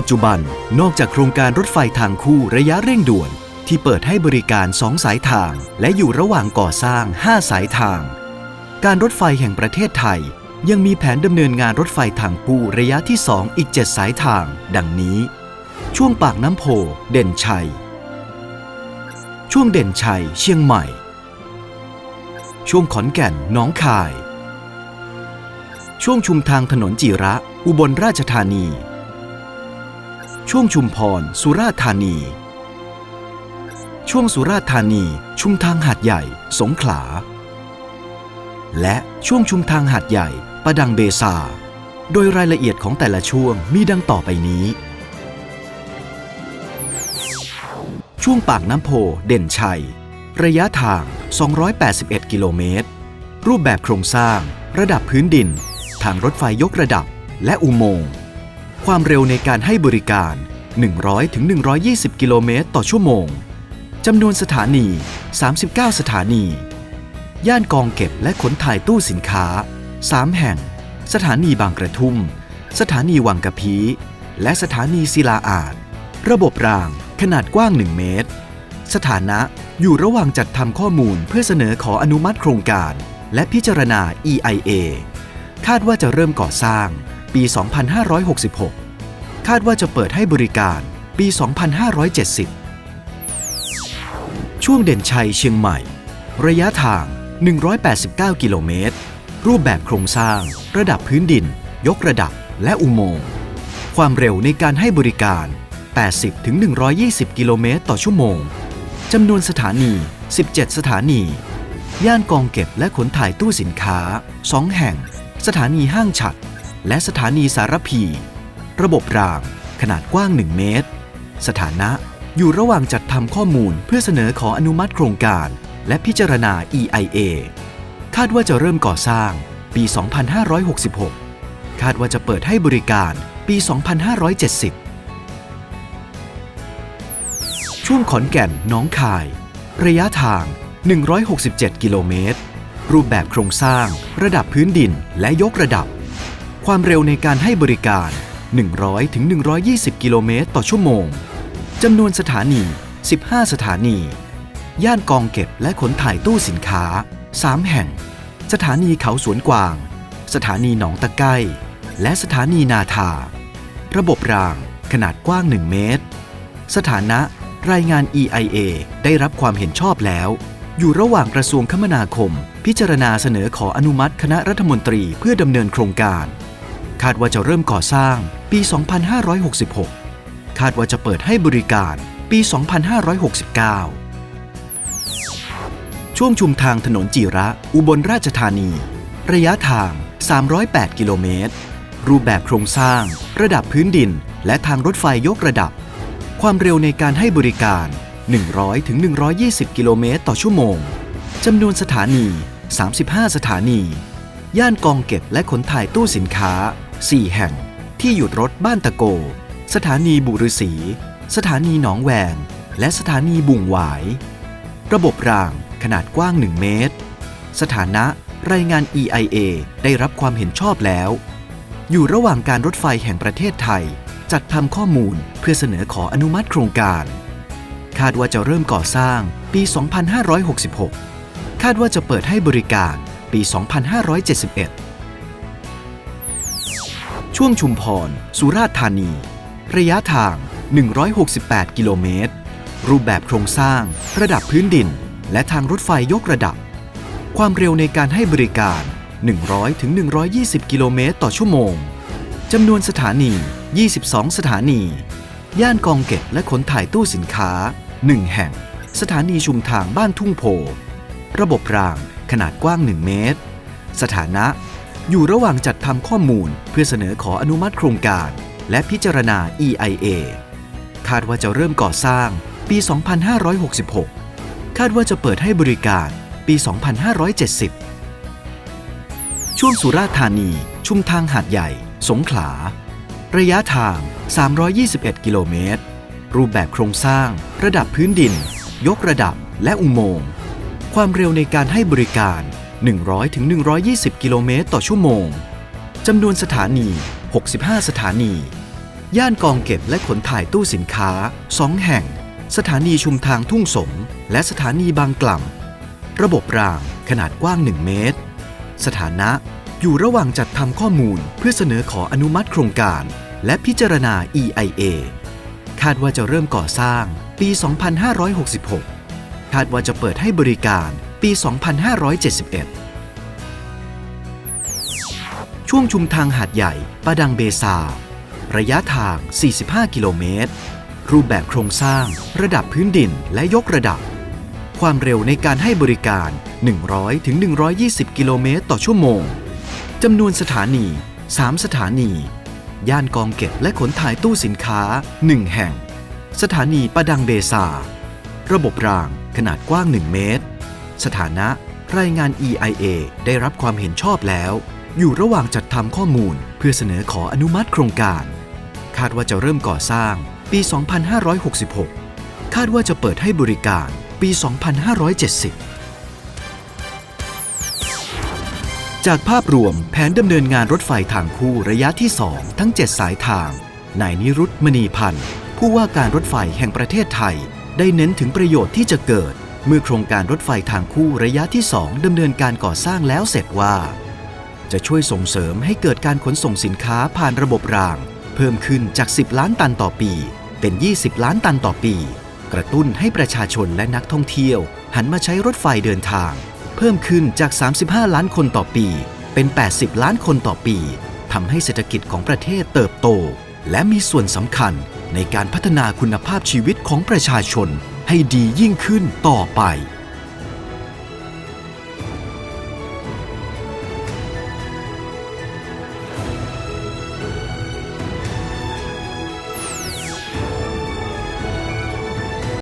ปัจจุบันนอกจากโครงการรถไฟทางคู่ระยะเร่งด่วน ที่เปิดให้บริการ 2 สายทาง และอยู่ระหว่างก่อสร้าง 5 สายทาง การรถไฟแห่งประเทศไทย ยังมีแผนดำเนินงานรถไฟทางคู่ระยะที่ 2 อีก 7 สายทาง ดังนี้ ช่วงปากน้ำโพ เด่นชัย ช่วงเด่นชัย เชียงใหม่ ช่วงขอนแก่นน้องคาย ช่วงชุมทางถนนจิระ อุบลราชธานี ช่วงชุมพร สุราษฎร์ธานี ช่วงสุราษฎร์ธานี ชุมทางหาดใหญ่ สงขลา และช่วงชุมทางหาดใหญ่ ประดังเบซา โดยรายละเอียดของแต่ละช่วงมีดังต่อไปนี้ ช่วงปากน้ำโพ เด่นชัย ระยะทาง 281 กิโลเมตร รูปแบบโครงสร้าง ระดับพื้นดิน ทางรถไฟยกระดับ และอุโมงค์ ความเร็วในการให้บริการ 100-120 กิโลเมตรต่อชั่วโมง จำนวนสถานี 39 สถานี ย่านกองเก็บและขนถ่ายตู้สินค้า 3 แห่ง สถานีบางกระทุ่ม สถานีวังกะพี และสถานีศิลาอาด ระบบรางขนาดกว้าง 1 เมตร สถานะอยู่ระหว่างจัดทำข้อมูลเพื่อเสนอขออนุมัติโครงการ และพิจารณา EIA คาดว่าจะเริ่มก่อสร้าง ปี 2566 คาดว่าจะเปิดให้บริการปี 2570 ช่วงเด่นชัยเชียงใหม่ ระยะทาง 189 กิโลเมตร รูปแบบโครงสร้าง ระดับพื้นดิน ยกระดับ และอุโมงค์ ความเร็วในการให้บริการ 80-120 กิโลเมตรต่อชั่วโมง จำนวนสถานี 17 สถานี ย่านกองเก็บและขนถ่ายตู้สินค้า 2 แห่ง สถานีห้างฉัด และสถานีสารพี ระบบรางขนาดกว้าง 1 เมตร สถานะอยู่ระหว่างจัดทำข้อมูลเพื่อเสนอขออนุมัติโครงการ และพิจารณา EIA คาดว่าจะเริ่มก่อสร้างปี 2566 คาดว่าจะเปิดให้บริการปี 2570 ช่วงขอนแก่นน้องคาย ระยะทาง 167 กิโลเมตร รูปแบบโครงสร้าง ระดับพื้นดินและยกระดับ ความเร็วในการให้บริการ 100-120กิโลเมตรต่อชั่วโมง จำนวนสถานี 15 สถานี ย่านกองเก็บและขนถ่ายตู้สินค้า 3 แห่ง สถานีเขาสวนกวาง สถานีหนองตะไก้ และสถานีนาทา ระบบรางขนาดกว้าง 1 เมตร สถานะรายงาน EIA ได้รับความเห็นชอบแล้ว อยู่ระหว่างกระทรวงคมนาคม พิจารณาเสนอขออนุมัติคณะรัฐมนตรีเพื่อดำเนินโครงการ คาดว่าจะเริ่มก่อสร้างปี 2566 คาดว่าจะเปิดให้บริการปี 2569 ช่วงชุมทางถนนจิระ อุบลราชธานี ระยะทาง 308 กิโลเมตร รูปแบบโครงสร้าง ระดับพื้นดิน และทางรถไฟยกระดับ ความเร็วในการให้บริการ 100-120 กิโลเมตรต่อชั่วโมง จำนวนสถานี 35 สถานี ย่านกองเก็บและขนถ่ายตู้สินค้า 4 แห่ง ที่หยุดรถบ้านตะโก สถานีบุรุษี สถานีหนองแวง และสถานีบุ่งหวาย ระบบรางขนาดกว้าง 1 เมตร สถานะรายงาน EIA ได้รับความเห็นชอบแล้ว อยู่ระหว่างการรถไฟแห่งประเทศไทย จัดทำข้อมูลเพื่อเสนอขออนุมัติโครงการ คาดว่าจะเริ่มก่อสร้างปี 2566 คาดว่าจะเปิดให้บริการปี 2571 ช่วงชุมพร สุราษฎร์ธานี ระยะทาง 168 กิโลเมตร รูปแบบโครงสร้าง ระดับพื้นดิน และทางรถไฟยกระดับ ความเร็วในการให้บริการ 100-120 กิโลเมตรต่อชั่วโมง จำนวนสถานี 22 สถานี ย่านกองเก็บและขนถ่ายตู้สินค้า 1 แห่ง สถานีชุมทางบ้านทุ่งโพ ระบบรางขนาดกว้าง 1 เมตร สถานะ อยู่ระหว่างจัดทำข้อมูลเพื่อเสนอขออนุมัติโครงการ และพิจารณา EIA คาดว่าจะเริ่มก่อสร้างปี 2566 คาดว่าจะเปิดให้บริการปี 2570 ช่วงสุราษฎร์ธานี ชุมทางหาดใหญ่ สงขลา ระยะทาง 321 กิโลเมตร รูปแบบโครงสร้าง ระดับพื้นดิน ยกระดับและอุโมงค์ ความเร็วในการให้บริการ 100-120 กิโลเมตรต่อชั่วโมง จำนวนสถานี 65 สถานี ย่านกองเก็บและขนถ่ายตู้สินค้า 2 แห่ง สถานีชุมทางทุ่งสง และสถานีบางกล่ำ ระบบรางขนาดกว้าง 1 เมตร สถานะอยู่ระหว่างจัดทำข้อมูลเพื่อเสนอขออนุมัติโครงการ และพิจารณา EIA คาดว่าจะเริ่มก่อสร้างปี 2566 คาดว่าจะเปิดให้บริการ ปี 2571 ช่วงชุมทางหาดใหญ่ปะดังเบซา ระยะทาง 45 กิโลเมตร รูปแบบโครงสร้าง ระดับพื้นดินและยกระดับ ความเร็วในการให้บริการ 100ถึง120 กิโลเมตรต่อชั่วโมง จำนวนสถานี 3 สถานี ย่านกองเก็บและขนถ่ายตู้สินค้า 1 แห่ง สถานีปะดังเบซา ระบบรางขนาดกว้าง 1 เมตร สถานะรายงาน EIA ได้รับความเห็นชอบแล้ว อยู่ระหว่างจัดทำข้อมูลเพื่อเสนอขออนุมัติโครงการ คาดว่าจะเริ่มก่อสร้างปี 2566 คาดว่าจะเปิดให้บริการปี 2570 จากภาพรวมแผนดำเนินงานรถไฟทางคู่ระยะที่ 2 ทั้ง 7 สายทางนายนิรุตมณีพันธ์ ผู้ว่าการรถไฟแห่งประเทศไทย ได้เน้นถึงประโยชน์ที่จะเกิด เมื่อโครงการรถไฟทางคู่ระยะที่ 2ดำเนินการก่อสร้างแล้วเสร็จว่า จะช่วยส่งเสริมให้เกิดการขนส่งสินค้าผ่านระบบราง เพิ่มขึ้นจาก 10 ล้านตันต่อปี เป็น 20 ล้านตันต่อปี กระตุ้นให้ประชาชนและนักท่องเที่ยว หันมาใช้รถไฟเดินทาง เพิ่มขึ้นจาก 35 ล้านคนต่อปี เป็น 80 ล้านคนต่อปีทำให้เศรษฐกิจของประเทศเติบโต และมีส่วนสำคัญในการพัฒนาคุณภาพชีวิตของประชาชน ให้ดียิ่งขึ้นต่อไป